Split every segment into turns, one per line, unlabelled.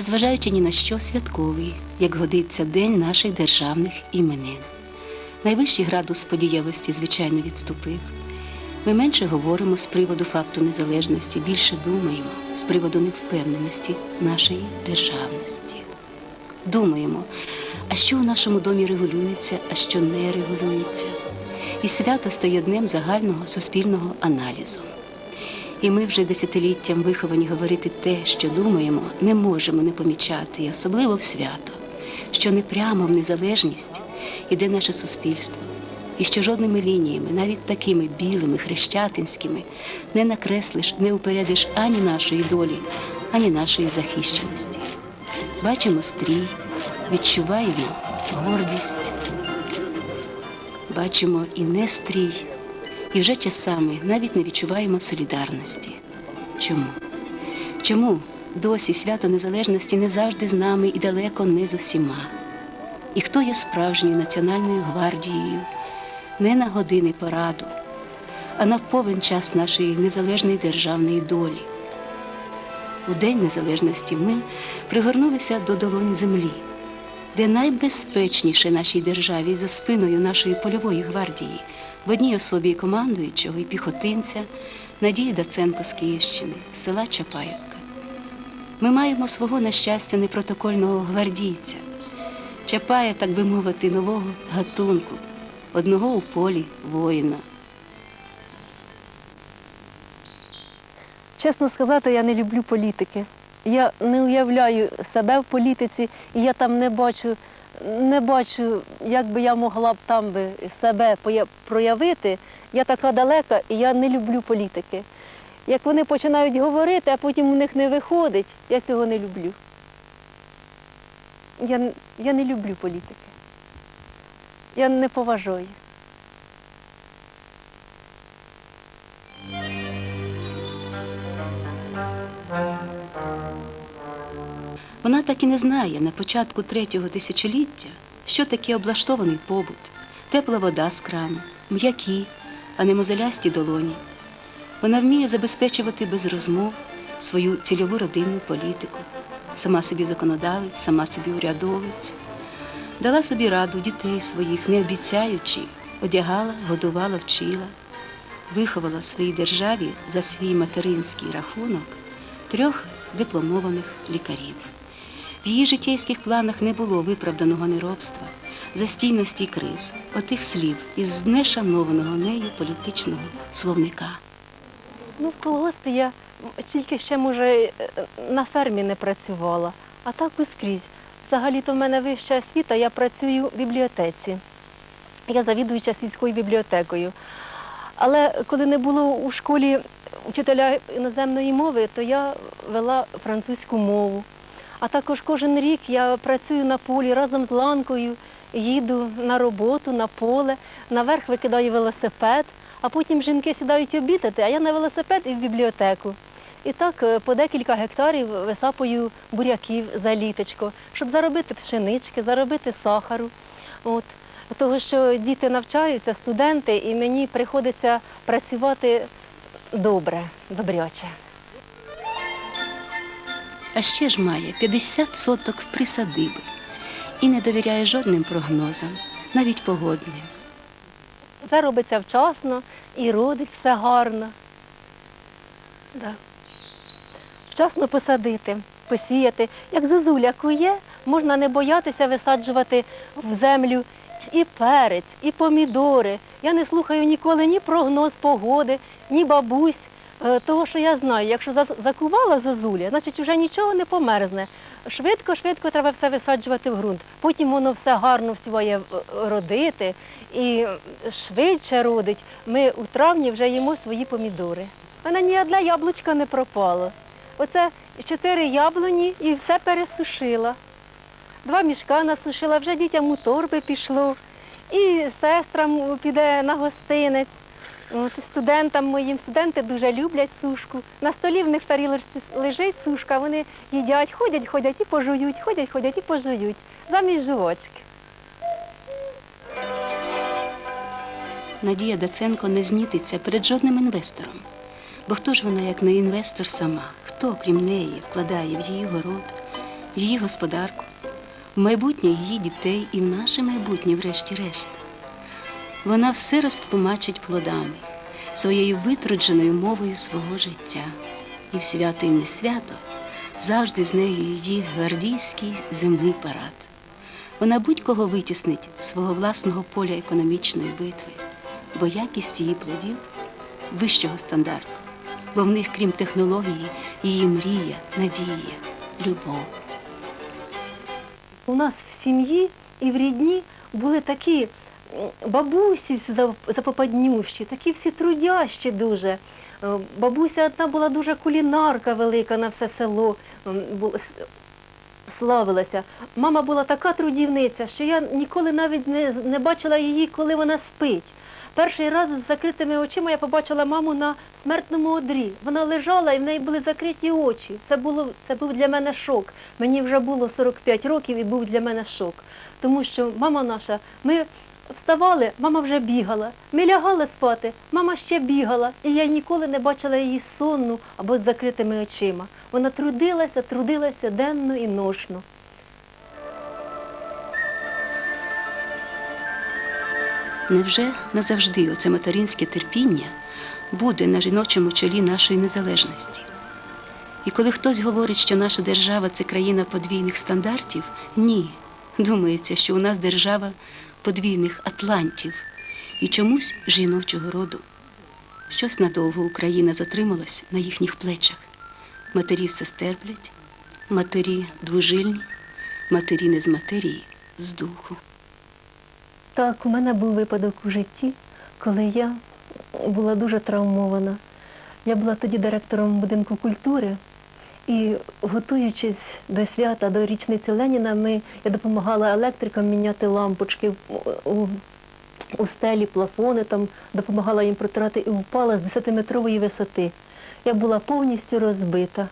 незважаючи ні на що, святковий, як годиться день наших державних іменин. Найвищий градус подієвості, звичайно, відступив. Ми менше говоримо з приводу факту незалежності, більше думаємо з приводу невпевненості нашої державності. Думаємо, а що у нашому домі регулюється, а що не регулюється. І свято стає днем загального суспільного аналізу. І ми вже десятиліттям виховані говорити те, що думаємо, не можемо не помічати, і особливо в свято, що не прямо в незалежність іде наше суспільство, і що жодними лініями, навіть такими білими, хрещатинськими, не накреслиш, не упередиш ані нашої долі, ані нашої захищеності. Бачимо стрій, відчуваємо гордість, бачимо і не стрій, і вже часами навіть не відчуваємо солідарності. Чому? Чому досі свято незалежності не завжди з нами і далеко не з усіма? І хто є справжньою національною гвардією не на години пораду, а на повен час нашої незалежної державної долі? У День Незалежності ми пригорнулися до долонь землі, де найбезпечніше нашій державі за спиною нашої польової гвардії, в одній особі і командуючого і піхотинця Надії Даценко з Київщини, села Чапаївка. Ми маємо свого на щастя непротокольного гвардійця, Чапая, так би мовити, нового гатунку, одного у полі воїна.
Чесно сказати, я не люблю політики. Я не уявляю себе в політиці, і я там не бачу, не бачу, як би я могла б там би себе проявити. Я така далека, і я не люблю політики. Як вони починають говорити, а потім у них не виходить, я цього не люблю. Я, я не люблю політики. Я не поважаю.
Вона так і не знає на початку третього тисячоліття, що таке облаштований побут, тепла вода з крану, м'які, а не мозолясті долоні. Вона вміє забезпечувати без розмов свою цільову родинну політику, сама собі законодавець, сама собі урядовець. Дала собі раду дітей своїх, не обіцяючи, одягала, годувала, вчила, виховала своїй державі за свій материнський рахунок трьох дипломованих лікарів. В її життєйських планах не було виправданого неробства, застійності криз, отих слів із нешанованого нею політичного словника.
Ну, в колгоспі я тільки ще, може, е, на фермі не працювала, а так ускрізь. Взагалі-то в мене вища освіта, я працюю в бібліотеці. Я завідуюча сільською бібліотекою. Але коли не було у школі вчителя іноземної мови, то я вела французьку мову. А також кожен рік я працюю на полі разом з ланкою, їду на роботу, на поле, наверх викидаю велосипед, а потім жінки сідають обідати, а я на велосипед і в бібліотеку. І так е, по декілька гектарів висапую буряків за літочко, щоб заробити пшенички, заробити сахару. От. Того, що діти навчаються, студенти, і мені приходиться працювати добре, добряче.
А ще ж має 50 соток присадиби і не довіряє жодним прогнозам, навіть погодним.
Все робиться вчасно і родить все гарно. Да. Вчасно посадити, посіяти. Як зозуля кує, можна не боятися висаджувати в землю і перець, і помідори. Я не слухаю ніколи ні прогноз погоди, ні бабусь. Е, Того, що я знаю, якщо за- закувала зозуля, значить вже нічого не померзне. Швидко-швидко треба все висаджувати в ґрунт. Потім воно все гарно встигає е, родити і швидше родить. Ми у травні вже їмо свої помідори. У мене ні одне яблучко не пропало. Оце чотири яблуні і все пересушила. Два мішка насушила, вже дітям у торби пішло, і сестрам піде на гостинець. От, студентам моїм студенти дуже люблять сушку. На столі в них тарілочці лежить сушка, вони їдять, ходять, ходять і пожують, ходять, ходять і пожують. Замість жувачки.
Надія Даценко не знітиться перед жодним інвестором, Бо хто ж вона, як не інвестор сама? Хто, крім неї, вкладає в її город, в її господарку, в майбутнє її дітей і в наше майбутнє, врешті-решт? Вона все розтлумачить плодами, своєю витрудженою мовою свого життя. І в свято і в несвято завжди з нею її гвардійський земний парад. Вона будь-кого витіснить свого власного поля економічної битви, бо якість її плодів вищого стандарту, бо в них, крім технології, її мрія, надія, любов.
У нас в сім'ї і в рідні були такі бабусі запопаднющі, такі всі трудящі дуже. Е, Бабуся одна була дуже кулінарка велика на все село. Славилася. Мама була така трудівниця, що я ніколи навіть не, не бачила її, коли вона спить. Перший раз з закритими очима я побачила маму на смертному одрі. Вона лежала і в неї були закриті очі. Це, було, це був для мене шок. Мені вже було 45 років і був для мене шок. Тому що мама наша, ми вставали, мама вже бігала. Ми лягали спати, мама ще бігала. І я ніколи не бачила її сонну або з закритими очима. Вона трудилася, трудилася денно і ношно.
Невже назавжди оце материнське терпіння буде на жіночому чолі нашої незалежності? І коли хтось говорить, що наша держава це країна подвійних стандартів, ні. Думається, що у нас держава подвійних атлантів і чомусь жіночого роду. Щось надовго Україна затрималась на їхніх плечах. Матері все стерплять, матері двужильні, матері не з матерії, з духу.
Так, у мене був випадок у житті, коли я була дуже травмована. Я була тоді директором будинку культури, і готуючись до свята, до річниці Леніна, ми, я допомагала електрикам міняти лампочки у, у, стелі, плафони, там, допомагала їм протирати і впала з 10-метрової висоти. Я була повністю розбита.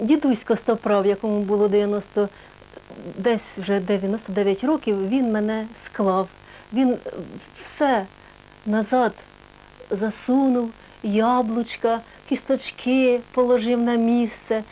Дідусь Костоправ, якому було 90, десь вже 99 років, він мене склав. Він е, все назад засунув, яблучка, кісточки положив на місце,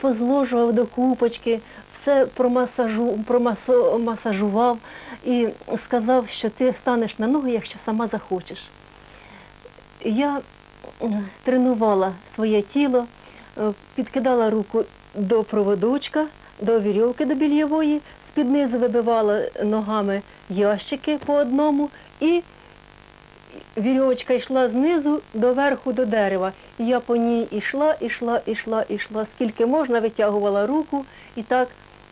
позложував до купочки, все промасажу, промасажував і сказав, що ти встанеш на ноги, якщо сама захочеш. Я тренувала своє тіло, е, підкидала руку до проводочка, до вірьовки до більєвої, з-під низу вибивала ногами ящики по одному, і вірьовочка йшла знизу до верху до дерева. І я по ній йшла, йшла, йшла, йшла, скільки можна, витягувала руку і так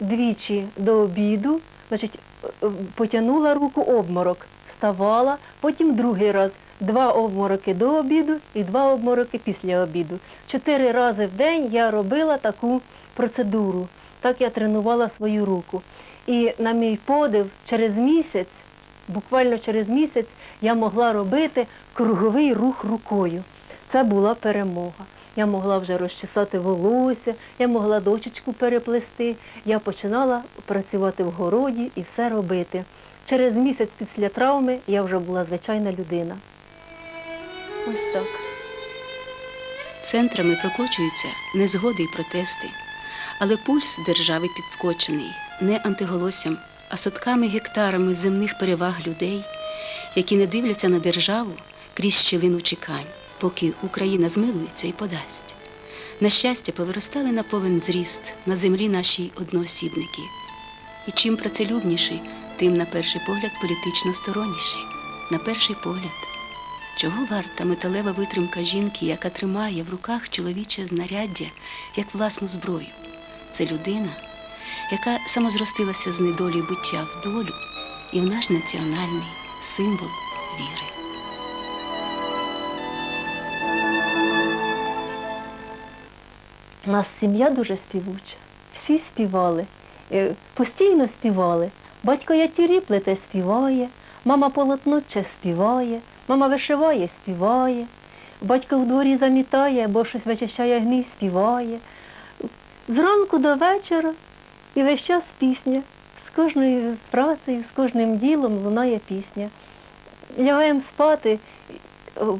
двічі до обіду, значить, е, потягнула руку обморок, вставала, потім другий раз. Два обмороки до обіду і два обмороки після обіду. Чотири рази в день я робила таку процедуру. Так я тренувала свою руку. І на мій подив, через місяць, буквально через місяць, я могла робити круговий рух рукою. Це була перемога. Я могла вже розчесати волосся, я могла дочечку переплести. Я починала працювати в городі і все робити. Через місяць після травми я вже була звичайна людина. Ось так.
Центрами прокочуються незгоди і протести, але пульс держави підскочений не антиголоссям, а сотками гектарами земних переваг людей, які не дивляться на державу крізь щілину чекань, поки Україна змилується і подасть. На щастя, повиростали на повен зріст на землі наші одноосібники. І чим працелюбніші, тим на перший погляд політично сторонніші. На перший погляд. Чого варта металева витримка жінки, яка тримає в руках чоловіче знаряддя як власну зброю? Це людина, яка самозростилася з недолі буття в долю і в наш національний символ віри.
Нас сім'я дуже співуча. Всі співали, е, постійно співали. Батько ятірі плете співає, мама полотноче співає, мама вишиває, співає. Батько в дворі замітає, бо щось вичищає гній, співає. Зранку до вечора і весь час пісня З кожною працею, з кожним ділом лунає пісня. Лягаємо спати,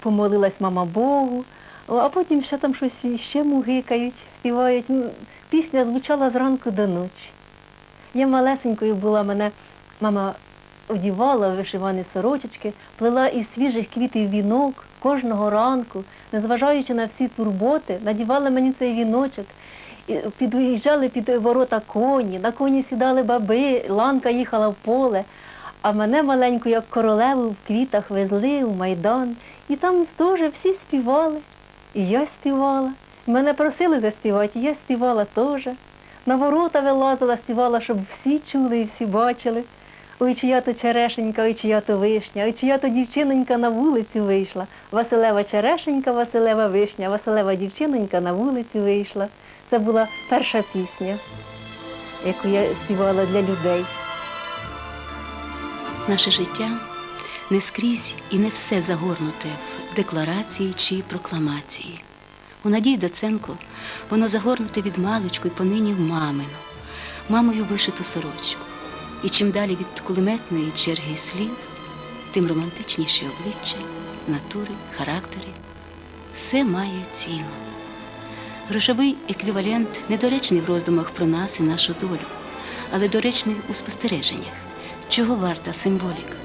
помолилась мама Богу, а потім ще там щось ще мугикають, співають. Пісня звучала зранку до ночі. Я малесенькою була, мене мама одівала вишивані сорочечки, плела із свіжих квітів вінок кожного ранку, незважаючи на всі турботи, надівала мені цей віночок. Під'їжджали під ворота коні, на коні сідали баби, ланка їхала в поле, а мене маленьку, як королеву, в квітах везли в майдан. І там теж всі співали. І я співала. Мене просили заспівати, і я співала теж. На ворота вилазила, співала, щоб всі чули і всі бачили. Ой, чия то черешенька, ой, чия то вишня, ой, чия то дівчинонька на вулицю вийшла. Василева черешенька, Василева вишня, Василева дівчинонька на вулицю вийшла. Це була перша пісня, яку я співала для людей.
Наше життя не скрізь і не все загорнуте в декларації чи прокламації. У Надії Доценко воно загорнуте від маличку і понині в мамину, мамою вишиту сорочку. І чим далі від кулеметної черги слів, тим романтичніші обличчя, натури, характери. Все має ціну. Грошовий еквівалент недоречний в роздумах про нас і нашу долю, але доречний у спостереженнях, чого варта символіка.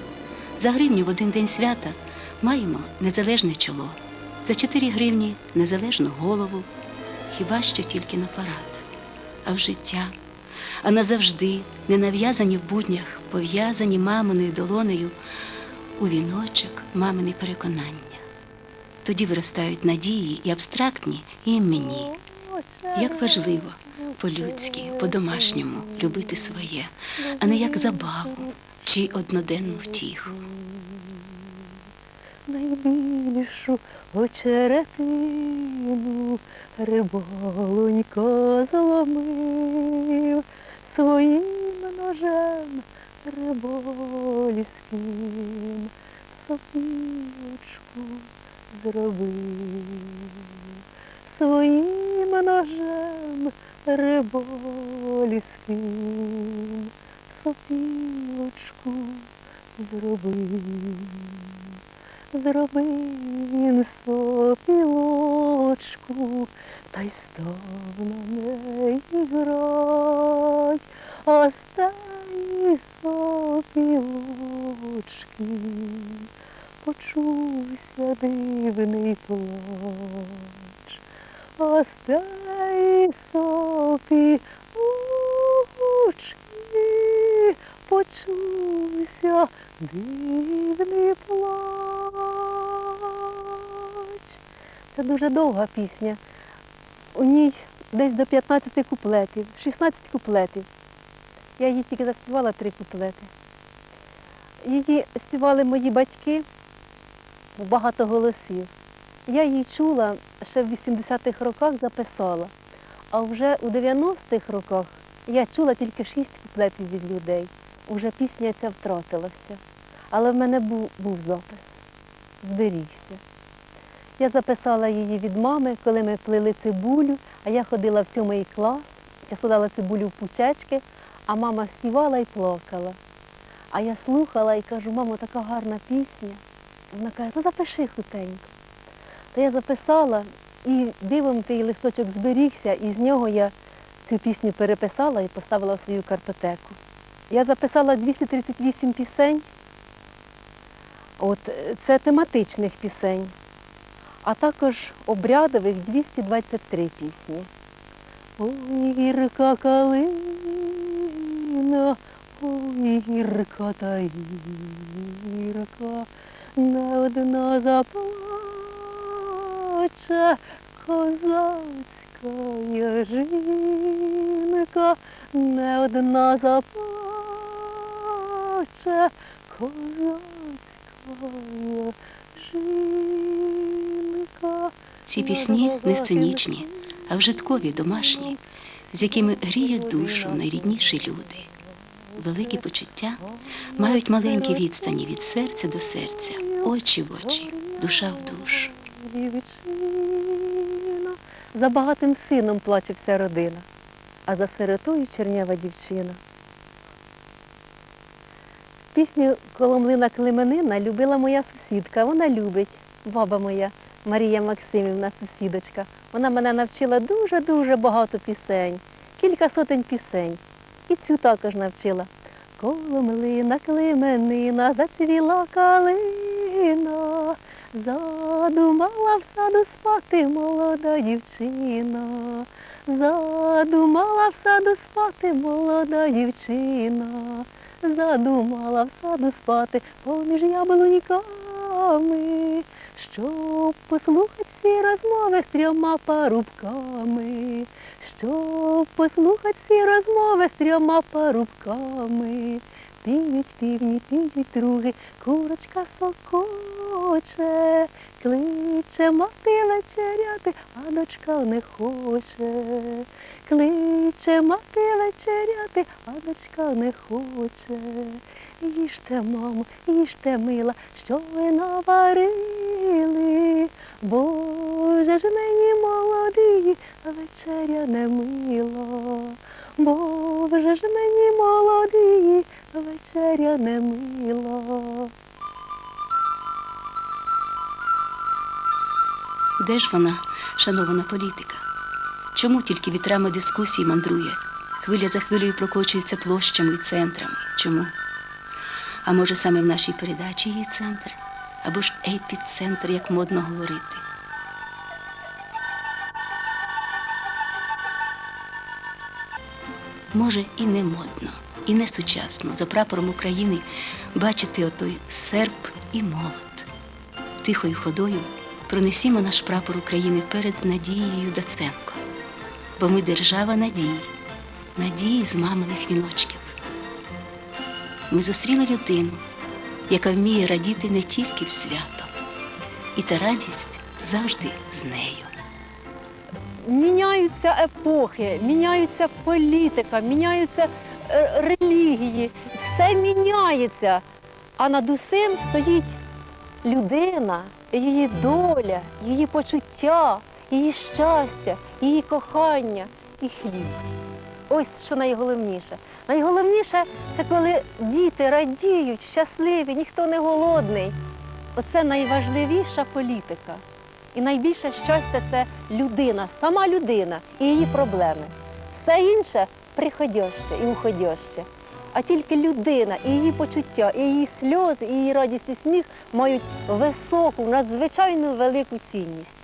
За гривню в один день свята маємо незалежне чоло, за 4 гривні незалежну голову, хіба що тільки на парад, а в життя, а назавжди, не нав'язані в буднях, пов'язані маминою долонею у віночок мамини переконання. Тоді виростають надії і абстрактні, і іменні. Як важливо по-людськи, по-домашньому любити своє, а не як забаву чи одноденну втіху.
найбільшу очеретину риболонька зломив своїм ножем рибольським сопілочку зробив своїм ножем рибольським сопілочку зробив. Зробив сопілочку, та й став на неї грать, тієї сопілочки почувся дивний плач, з тієї сопілочки почувся дивний плач. Це дуже довга пісня. У ній десь до 15 куплетів, 16 куплетів. Я її тільки заспівала три куплети. Її співали мої батьки багато голосів. Я її чула ще в 80-х роках записала. А вже у 90-х роках я чула тільки шість куплетів від людей. Уже пісня ця втратилася. Але в мене був, був запис, зберігся. Я записала її від мами, коли ми плели цибулю, а я ходила в сьомий клас, я складала цибулю в пучечки, а мама співала і плакала. А я слухала і кажу, мамо, така гарна пісня. Вона каже, то запиши хутенько. То я записала і дивом той листочок зберігся, і з нього я цю пісню переписала і поставила в свою картотеку. Я записала 238 пісень. От, це тематичних пісень, а також обрядових 223 пісні. Ой, гірка калина, гірка та гірка, не одна заплаче козацька жінка, не одна заплаче козацька жінка.
Ці пісні не сценічні, а вжиткові, домашні, з якими гріють душу найрідніші люди. Великі почуття мають маленькі відстані від серця до серця, очі в очі, душа в душу.
Дівчина. За багатим сином плаче вся родина, а за сиротою чернява дівчина. Пісню Коломлина Клеменина любила моя сусідка. Вона любить, баба моя Марія Максимівна, сусідочка. Вона мене навчила дуже-дуже багато пісень, кілька сотень пісень. І цю також навчила. Коломлина Клеменина, зацвіла калина, задумала в саду спати молода дівчина, задумала в саду спати молода дівчина, задумала в саду спати поміж яблуньками, щоб послухати всі розмови з трьома парубками, щоб послухати всі розмови з трьома парубками. Півнють півні, півнють други, курочка сокоче, кличе мати вечеряти, а дочка не хоче. Кличе мати вечеряти, а дочка не хоче. Їжте, мамо, їжте, мила, що ви наварили. Боже ж мені молодий, вечеря не мила. Боже ж мені молодий, вечеря не мила.
Де ж вона, шанована політика? Чому тільки вітрами дискусій мандрує? Хвиля за хвилею прокочується площами і центрами. Чому? А може, саме в нашій передачі її центр? Або ж епіцентр, як модно говорити? Може, і не модно, і не сучасно за прапором України бачити отой серп і молот. Тихою ходою пронесімо наш прапор України перед Надією Даценко. Бо ми держава надії, надії з маминих віночків. Ми зустріли людину, яка вміє радіти не тільки в свято, і та радість завжди з нею.
Міняються епохи, міняється політика, міняються е, релігії, все міняється. А над усім стоїть людина, її доля, її почуття, її щастя, її кохання і хліб. Ось що найголовніше. Найголовніше це коли діти радіють, щасливі, ніхто не голодний. Оце найважливіша політика. І найбільше щастя це людина, сама людина і її проблеми. Все інше приходяще і уходяще. А тільки людина і її почуття, і її сльози, і її радість і сміх мають високу, надзвичайно велику цінність.